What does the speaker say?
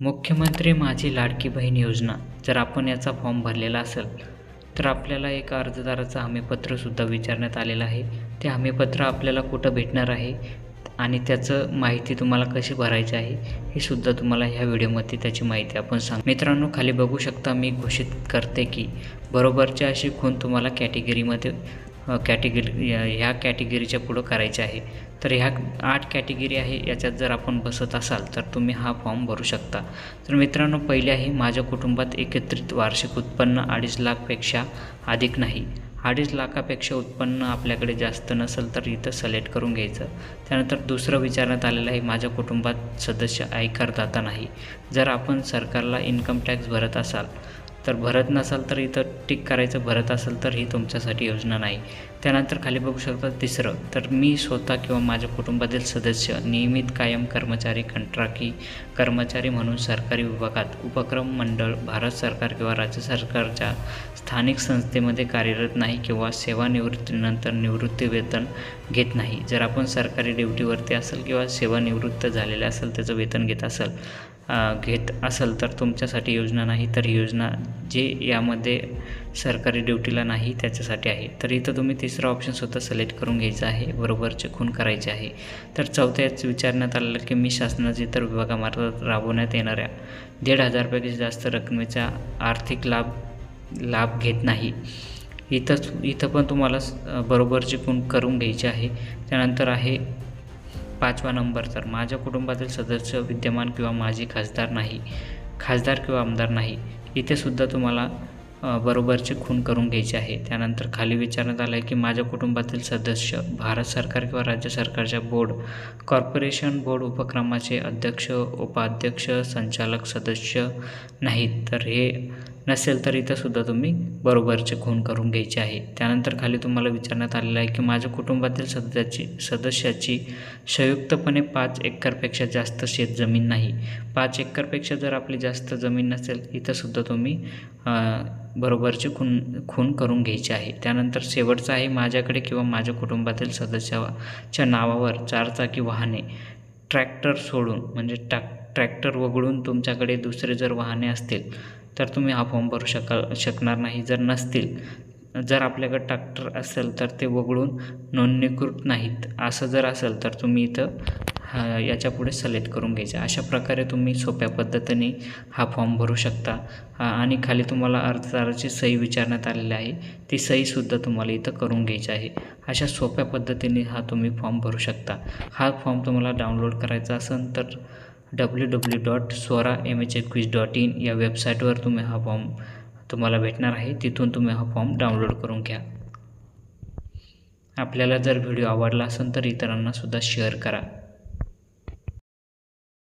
मुख्यमंत्री माझी लाडकी बहीण योजना जर आपण याचा फॉर्म भरलेला असेल तर आपल्याला एक अर्जदाराचं हमीपत्रसुद्धा विचारण्यात आलेलं आहे. ते हमीपत्र आपल्याला कुठं भेटणार आहे आणि त्याचं माहिती तुम्हाला कशी भरायची आहे हे सुद्धा तुम्हाला ह्या व्हिडिओमध्ये त्याची माहिती आपण सांग. मित्रांनो खाली बघू शकता मी घोषित करते की बरोबरची अशी खून तुम्हाला कॅटेगरीमध्ये कॅटेगरी ह्या कॅटेगरीच्या पुढं करायचे आहे. तर ह्या आठ कॅटेगरी आहे याच्यात जर आपण बसत असाल तर तुम्ही हा फॉर्म भरू शकता. तर मित्रांनो पहिले आहे माझ्या कुटुंबात एकत्रित वार्षिक उत्पन्न अडीच लाखपेक्षा अधिक नाही. अडीच लाखापेक्षा उत्पन्न आपल्याकडे जास्त नसेल तर इथं सिलेक्ट करून घ्यायचं. त्यानंतर दुसरं विचारण्यात आलेलं आहे माझ्या कुटुंबात सदस्य आयकरदाता नाही. जर आपण सरकारला इन्कम टॅक्स भरत असाल तर भरत नसाल तर इथं टिक करायचं भरत असेल तर ही तुमच्यासाठी योजना नाही. त्यानंतर खाली बघू शकता तिसरं तर मी स्वतः किंवा माझ्या कुटुंबातील सदस्य नियमित कायम कर्मचारी कंत्राकी कर्मचारी म्हणून सरकारी विभागात उपक्रम मंडळ भारत सरकार किंवा राज्य सरकारच्या स्थानिक संस्थेमध्ये कार्यरत नाही किंवा सेवानिवृत्तीनंतर निवृत्ती वेतन घेत नाही. जर आपण सरकारी ड्युटीवरती असेल किंवा सेवानिवृत्त झालेले असेल त्याचं वेतन घेत असेल घेत असेल तर तुमच्यासाठी योजना नाही. तर योजना जे यामध्ये सरकारी ड्युटीला नाही त्याच्यासाठी आहे. तर इथं तुम्ही तिसरा ऑप्शनसुद्धा सिलेक्ट करून घ्यायचा आहे बरोबरचे खून करायचे आहे. तर चौथ्याच विचारण्यात आलेलं की मी शासनाचे इतर विभागामार्फत राबवण्यात येणाऱ्या दीड हजारपेक्षा जास्त रकमेचा आर्थिक लाभ लाभ घेत नाही. इथंच इथं पण तुम्हाला बरोबरची खून करून घ्यायची आहे. त्यानंतर आहे पाचवा नंबर. तर माझ्या कुटुंबातील सदस्य विद्यमान किंवा माझी खासदार नाही खासदार किंवा आमदार नाही. इथेसुद्धा तुम्हाला बरोबरचे खून करून घ्यायचे आहे. त्यानंतर खाली विचारण्यात आलं आहे की माझ्या कुटुंबातील सदस्य भारत सरकार किंवा राज्य सरकारच्या बोर्ड कॉर्पोरेशन बोर्ड उपक्रमाचे अध्यक्ष उपाध्यक्ष संचालक सदस्य नाहीत. तर हे नसेल तर इथंसुद्धा तुम्ही बरोबरचे खून करून घ्यायचे आहे. त्यानंतर खाली तुम्हाला विचारण्यात आलेलं आहे की माझ्या कुटुंबातील सदस्याची सदस्याची संयुक्तपणे पाच एकरपेक्षा जास्त शेत जमीन नाही. पाच एकरपेक्षा जर आपली जास्त जमीन नसेल इथंसुद्धा तुम्ही बरोबरची खून खून करून घ्यायची आहे. त्यानंतर शेवटचं आहे माझ्याकडे किंवा माझ्या कुटुंबातील सदस्याच्या नावावर चारचाकी वाहने ट्रॅक्टर सोडून म्हणजे टॅक ट्रॅक्टर वगळून तुमच्याकडे दुसरे जर वाहने असतील तर तुम्ही हा फॉर्म भरू शकाल शकणार नाही. जर नसतील जर आपल्याकडे ट्रॅक्टर असेल तर ते वगळून नोंदणीकृत नाहीत. असं जर असेल तर तुम्ही इथं हा याच्यापुढे सिलेक्ट करून घ्यायचं. अशा प्रकारे तुम्ही सोप्या पद्धतीने हा फॉर्म भरू शकता. आणि खाली तुम्हाला अर्जदाराची सही विचारण्यात आलेली आहे. ती सहीसुद्धा तुम्हाला इथं करून घ्यायची आहे. अशा सोप्या पद्धतीने हा तुम्ही फॉर्म भरू शकता. हा फॉर्म तुम्हाला डाउनलोड करायचा असेल तर W W dot Swara M H quiz dot in या वेबसाईटवर तुम्ही हा फॉर्म तुम्हाला भेटणार आहे. तिथून तुम्ही हा फॉर्म डाउनलोड करून घ्या. आपल्याला जर व्हिडिओ आवडला असेल तर इतरांनासुद्धा शेअर करा.